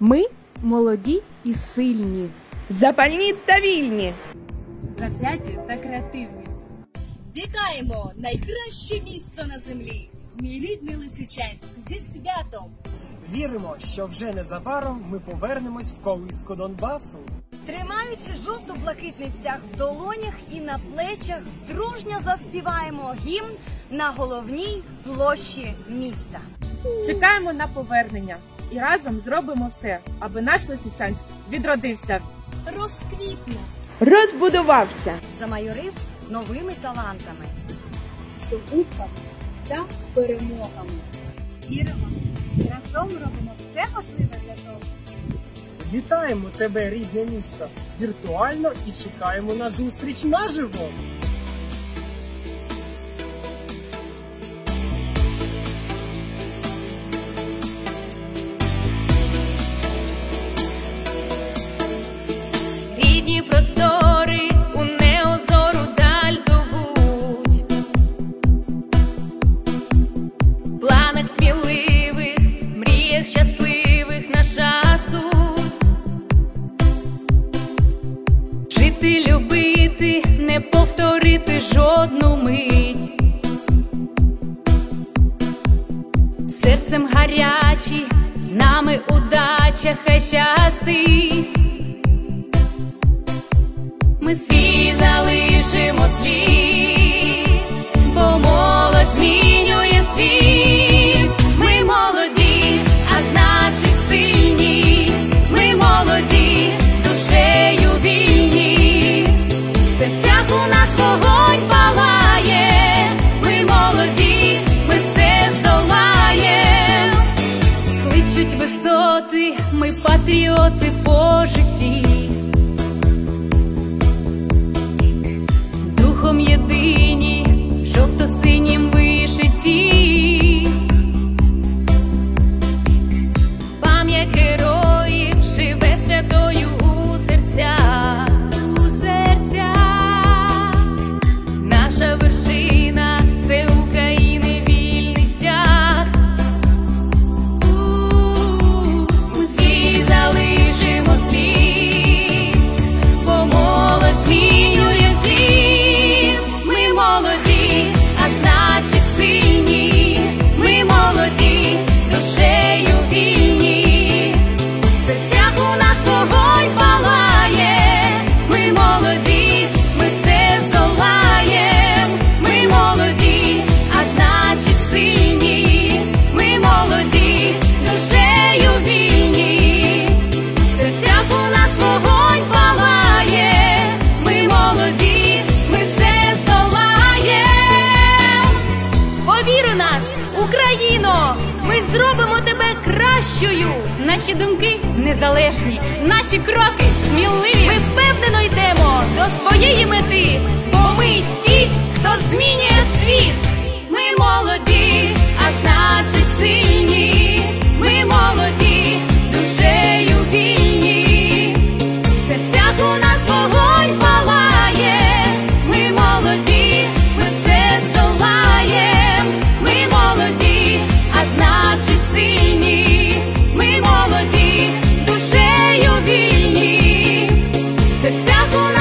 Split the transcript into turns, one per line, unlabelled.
Ми молоді і сильні.
Запальні та вільні.
Завзяті та креативні.
Вітаємо найкраще місто на землі. Мій рідний Лисичанськ зі святом.
Віримо, що вже незабаром ми повернемось в колиску Донбасу.
Тримаючи жовто-блакитний стяг в долонях і на плечах, дружньо заспіваємо гімн на головній площі міста.
Чекаємо на повернення і разом зробимо все, аби наш Лисичанськ відродився.
Розквітне.
Розбудувався.
Замайорив новими талантами.
здобутками та перемогами. Віримо і разом робимо все можливе для того.
Вітаємо тебе, рідне місто, віртуально і чекаємо на зустріч наживо.
Мріях щасливих наша суть. Жити, любити, не повторити жодну мить. Серцем гарячі, з нами удача хай щастить. Ми свій залишимо висоти, ми патріоти по житті. Духом єдині, Вір нас, Україно! Ми зробимо тебе кращою! Наші думки незалежні, наші кроки сміливі. Ми впевнено йдемо до своєї мети, бо ми ті, хто змінює світ. Ми молоді, а значить сильні. Ми молоді, душею вільні. В серцях у нас вогонь. bajo